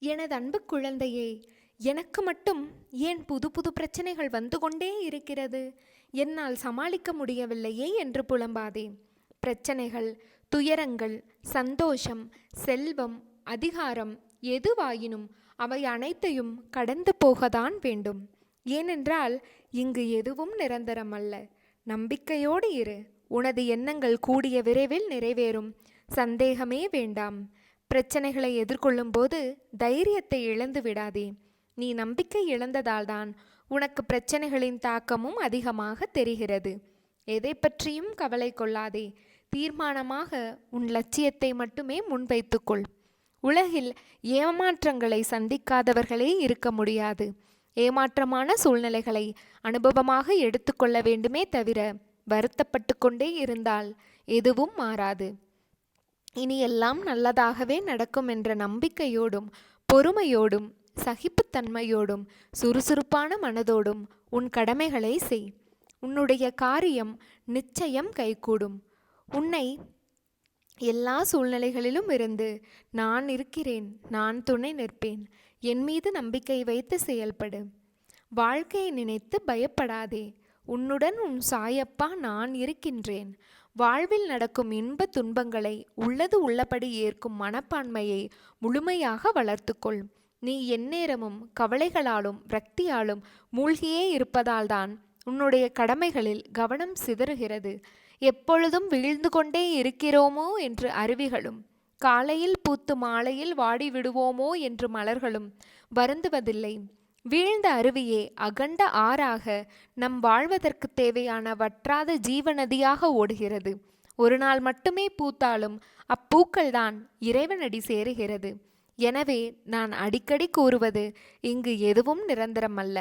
எனது அன்பு குழந்தையே எனக்கு மட்டும் ஏன் புது புது பிரச்சனைகள் வந்து கொண்டே இருக்கிறது? என்னால் சமாளிக்க முடியவில்லையே என்று புலம்பாதே. பிரச்சனைகள் துயரங்கள் சந்தோஷம் செல்வம் அதிகாரம் எதுவாயினும் அவை அனைத்தையும் கடந்து போகத்தான் வேண்டும். ஏனென்றால் இங்கு எதுவும் நிரந்தரம் அல்ல. நம்பிக்கையோடு இரு. உனது எண்ணங்கள் கூடிய விரைவில் நிறைவேறும். சந்தேகமே வேண்டாம். பிரச்சனைகளை எதிர்கொள்ளும் போது தைரியத்தை இழந்து விடாதே. நீ நம்பிக்கை இழந்ததால்தான் உனக்கு பிரச்சனைகளின் தாக்கமும் அதிகமாக தெரிகிறது. எதை பற்றியும் கவலை கொள்ளாதே. தீர்மானமாக உன் லட்சியத்தை மட்டுமே முன்வைத்துக்கொள். உலகில் ஏமாற்றங்களை சந்திக்காதவர்களே இருக்க முடியாது. ஏமாற்றமான சூழ்நிலைகளை அனுபவமாக எடுத்துக்கொள்ள வேண்டுமே தவிர வருத்தப்பட்டு கொண்டே இருந்தால் எதுவும் மாறாது. இனி எல்லாம் நல்லதாகவே நடக்கும் என்ற நம்பிக்கையோடும் பொறுமையோடும் சகிப்புத்தன்மையோடும் சுறுசுறுப்பான மனதோடும் உன் கடமைகளை செய். உன்னுடைய காரியம் நிச்சயம் கைகூடும். உன்னை எல்லா சூழ்நிலைகளிலும் இருந்து நான் இருக்கிறேன் நான் துணை நிற்பேன். என் மீது நம்பிக்கை வைத்து செயல்படு. வாழ்க்கையை நினைத்து பயப்படாதே. உன்னுடன் உன் சாயப்பா நான் இருக்கின்றேன். வாழ்வில் நடக்கும் இன்ப துன்பங்களை உள்ளது உள்ளபடி ஏற்கும் மனப்பான்மையை முழுமையாக வளர்த்துக்கொள். நீ எந்நேரமும் கவலைகளாலும் விரக்தியாலும் மூழ்கியே இருப்பதால்தான் உன்னுடைய கடமைகளில் கவனம் சிதறுகிறது. எப்பொழுதும் வீழ்ந்து கொண்டே இருக்கிறோமோ என்று அருவிகளும் காலையில் பூத்து மாலையில் வாடி விடுவோமோ என்று மலர்களும் வருந்துவதில்லை. வீழ்ந்த அருவியே அகண்ட ஆறாக நம் வாழ்வதற்கு தேவையான வற்றாத ஜீவநதியாக ஓடுகிறது. ஒரு நாள் மட்டுமே பூத்தாலும் அப்பூக்கள்தான் இறைவனடி சேருகிறது. எனவே நான் அடிக்கடி கூறுவது இங்கு எதுவும் நிரந்தரமல்ல.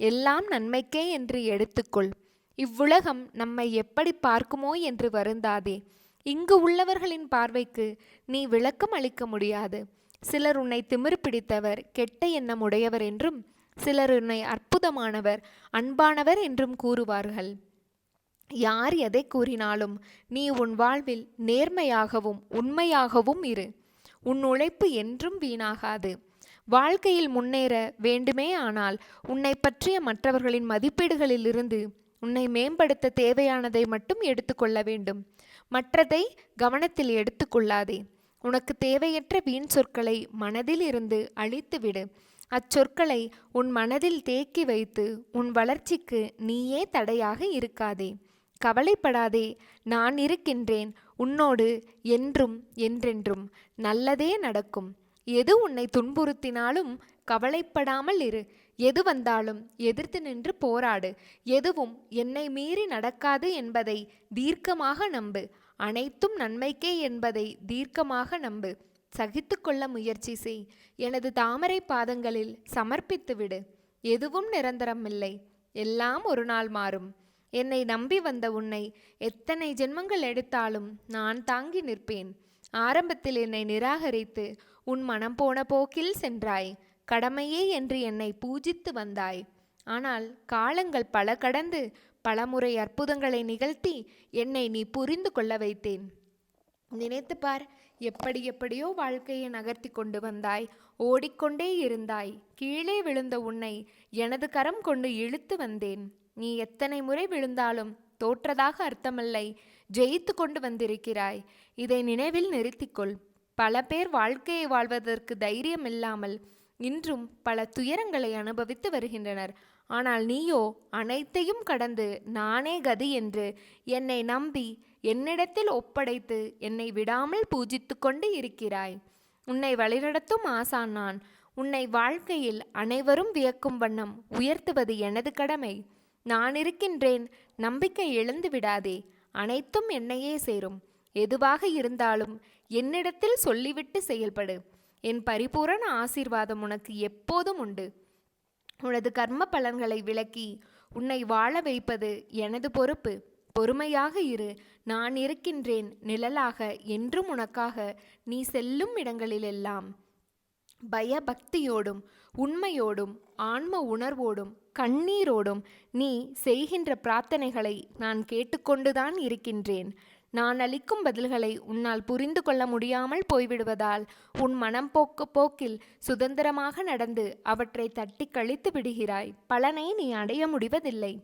எல்லாம் நன்மைக்கே என்று எடுத்துக்கொள். இவ்வுலகம் நம்மை எப்படி பார்க்குமோ என்று வருந்தாதே. இங்கு உள்ளவர்களின் பார்வைக்கு நீ விளக்கம் அளிக்க முடியாது. சிலர் உன்னை திமிரு பிடித்தவர் கெட்ட எண்ணம் உடையவர் என்றும் சிலர் உன்னை அற்புதமானவர் அன்பானவர் என்றும் கூறுவார்கள். யார் எதை கூறினாலும் நீ உன் வாழ்வில் நேர்மையாகவும் உண்மையாகவும் இரு. உன் உழைப்பு என்றும் வீணாகாது. வாழ்க்கையில் முன்னேற வேண்டுமே ஆனால் உன்னை பற்றிய மற்றவர்களின் மதிப்பீடுகளிலிருந்து உன்னை மேம்படுத்த தேவையானதை மட்டும் எடுத்துக்கொள்ள வேண்டும். மற்றதை கவனத்தில் எடுத்துக்கொள்ளாதே உனக்கு தேவையற்ற வீண் சொற்களை மனதில் இருந்து அழித்துவிடு. அச்சொற்களை உன் மனதில் தேக்கி வைத்து உன் வளர்ச்சிக்கு நீயே தடையாக இருக்காதே. கவலைப்படாதே நான் இருக்கின்றேன் உன்னோடு என்றும் என்றென்றும் நல்லதே நடக்கும். எது உன்னை துன்புறுத்தினாலும் கவலைப்படாமல் இரு. எது வந்தாலும் எதிர்த்து நின்று போராடு. எதுவும் என்னை மீறி நடக்காது என்பதை தீர்க்கமாக நம்பு. அனைத்தும் நன்மைக்கே என்பதை தீர்க்கமாக நம்பு. சகித்து கொள்ள முயற்சி செய். எனது தாமரை பாதங்களில் சமர்ப்பித்து விடு எதுவும் நிரந்தரமில்லை. எல்லாம் ஒரு நாள் மாறும். என்னை நம்பி வந்த உன்னை எத்தனை ஜென்மங்கள் எடுத்தாலும் நான் தாங்கி நிற்பேன். ஆரம்பத்தில் என்னை நிராகரித்து உன் மனம் போன போக்கில் சென்றாய். கடமையே என்று என்னை பூஜித்து வந்தாய். ஆனால் காலங்கள் பல கடந்து பலமுறை அற்புதங்களை நிகழ்த்தி என்னை நீ புரிந்து கொள்ள வைத்தேன். நினைத்து பார் எப்படி எப்படியோ வாழ்க்கையை நகர்த்தி கொண்டு வந்தாய். ஓடிக்கொண்டே இருந்தாய். கீழே விழுந்த உன்னை எனது கரம் கொண்டு இழுத்து வந்தேன். நீ எத்தனை முறை விழுந்தாலும் தோற்றதாக அர்த்தமில்லை. ஜெயித்து கொண்டு வந்திருக்கிறாய். இதை நினைவில் நிறுத்திக்கொள். பல பேர் வாழ்க்கையை வாழ்வதற்கு தைரியம் இல்லாமல் இன்றும் பல துயரங்களை அனுபவித்து வருகின்றனர். ஆனால் நீயோ அனைத்தையும் கடந்து நானே கதி என்று என்னை நம்பி என்னிடத்தில் ஒப்படைத்து என்னை விடாமல் பூஜித்து கொண்டு இருக்கிறாய். உன்னை வழிநடத்தும் ஆசான் நான். உன்னை வாழ்க்கையில் அனைவரும் வியக்கும் வண்ணம் உயர்த்துவது எனது கடமை. நான் இருக்கின்றேன் நம்பிக்கை இழந்து விடாதே. அனைத்தும் என்னையே சேரும். எதுவாக இருந்தாலும் என்னிடத்தில் சொல்லிவிட்டு செயல்படு. என் பரிபூரண ஆசீர்வாதம் உனக்கு எப்போதும் உண்டு. உனது கர்ம பலன்களை விளக்கி உன்னை வாழ வைப்பது எனது பொறுப்பு. பொறுமையாக இரு. நான் இருக்கின்றேன் நிழலாக என்றும் உனக்காக நீ செல்லும் இடங்களிலெல்லாம். பயபக்தியோடும் உண்மையோடும் ஆன்ம உணர்வோடும் கண்ணீரோடும் நீ செய்கின்ற பிரார்த்தனைகளை நான் கேட்டுக்கொண்டுதான் இருக்கின்றேன். நான் அளிக்கும் பதில்களை உன்னால் புரிந்து கொள்ள முடியாமல் போய்விடுவதால் உன் மனம் போக்கு போக்கில் சுதந்திரமாக நடந்து அவற்றை தட்டி கழித்து விடுகிறாய். பலனை நீ அடைய முடிவதில்லை.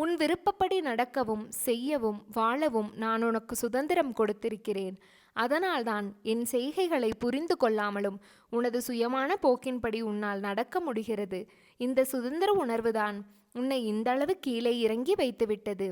உன் விருப்பப்படி நடக்கவும் செய்யவும் வாழவும் நான் உனக்கு சுதந்திரம் கொடுத்திருக்கிறேன். அதனால்தான் என் செய்கைகளை புரிந்து கொள்ளாமலும் உனது சுயமான போக்கின்படி உன்னால் நடக்க முடிகிறது. இந்த சுதந்திர உணர்வுதான் உன்னை இந்தளவு கீழே இறங்கி வைத்துவிட்டது.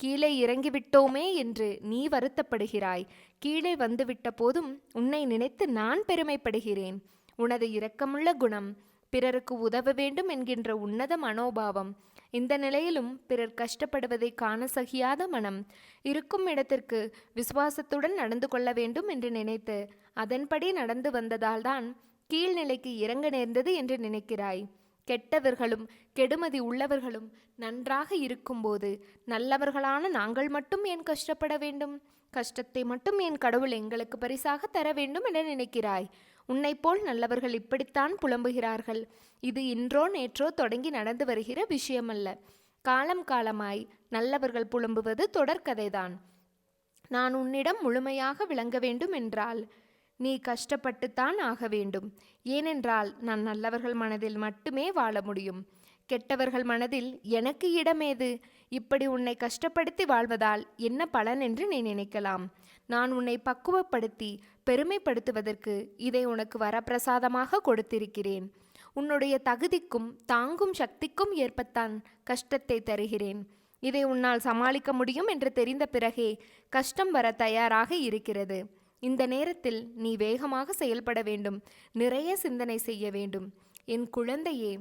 கீழே இறங்கிவிட்டோமே என்று நீ வருத்தப்படுகிறாய். கீழே வந்துவிட்ட போதும் உன்னை நினைத்து நான் பெருமைப்படுகிறேன். உனது இரக்கமுள்ள குணம் பிறருக்கு உதவ வேண்டும் என்கின்ற உன்னத மனோபாவம் இந்த நிலையிலும் பிறர் கஷ்டப்படுவதை காண சகியாத மனம் இருக்கும் இடத்திற்கு விசுவாசத்துடன் நடந்து கொள்ள வேண்டும் என்று நினைத்து அதன்படி நடந்து வந்ததால்தான் கீழ்நிலைக்கு இறங்க நேர்ந்தது என்று நினைக்கிறாய். கெட்டவர்களும் கெடுமதி உள்ளவர்களும் நன்றாக இருக்கும்போது நல்லவர்களான நாங்கள் மட்டும் ஏன் கஷ்டப்பட வேண்டும்? கஷ்டத்தை மட்டும் என் கடவுள் எங்களுக்கு பரிசாக தர வேண்டும் என நினைக்கிறாய். உன்னைப்போல் நல்லவர்கள் இப்படித்தான் புலம்புகிறார்கள். இது இன்றோ நேற்றோ தொடங்கி நடந்து வருகிற விஷயமல்ல. காலம் காலமாய் நல்லவர்கள் புலம்புவது தொடர்கதைதான் நான் உன்னிடம் முழுமையாக விளங்க வேண்டும் என்றால் நீ கஷ்டப்பட்டுத்தான் ஆக வேண்டும். ஏனென்றால் நான் நல்லவர்கள் மனதில் மட்டுமே வாழ முடியும். கெட்டவர்கள் மனதில் எனக்கு இடமேது? இப்படி உன்னை கஷ்டப்படுத்தி வாழ்வதால் என்ன பலன் என்று நீ நினைக்கலாம். நான் உன்னை பக்குவப்படுத்தி பெருமைப்படுத்துவதற்கு இதை உனக்கு வரப்பிரசாதமாக கொடுத்திருக்கிறேன். உன்னுடைய தகுதிக்கும் தாங்கும் சக்திக்கும் ஏற்பத்தான் கஷ்டத்தை தருகிறேன். இதை உன்னால் சமாளிக்க முடியும் என்று தெரிந்த பிறகே கஷ்டம் வர தயாராக இருக்கிறது. இந்த நேரத்தில் நீ வேகமாக செயல்பட வேண்டும். நிறைய சிந்தனை செய்ய வேண்டும். என் குழந்தையே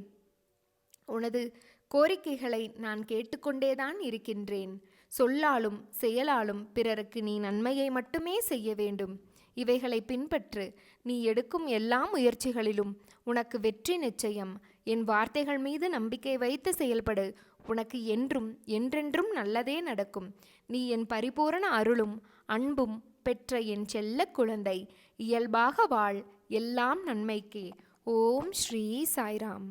உனது கோரிக்கைகளை நான் கேட்டுக்கொண்டேதான் இருக்கின்றேன். சொல்லாலும் செயலாலும் பிறருக்கு நீ நன்மையை மட்டுமே செய்ய வேண்டும். இவைகளை பின்பற்று. நீ எடுக்கும் எல்லா முயற்சிகளிலும் உனக்கு வெற்றி நிச்சயம். என் வார்த்தைகள் மீது நம்பிக்கை வைத்து செயல்படு. உனக்கு என்றும் என்றென்றும் நல்லதே நடக்கும். நீ என் பரிபூரண அருளும் அன்பும் பெற்ற என் செல்ல குழந்தை. இயல்பாக வாழ். எல்லாம் நன்மைக்கே. ஓம் ஸ்ரீ சாய்ராம்.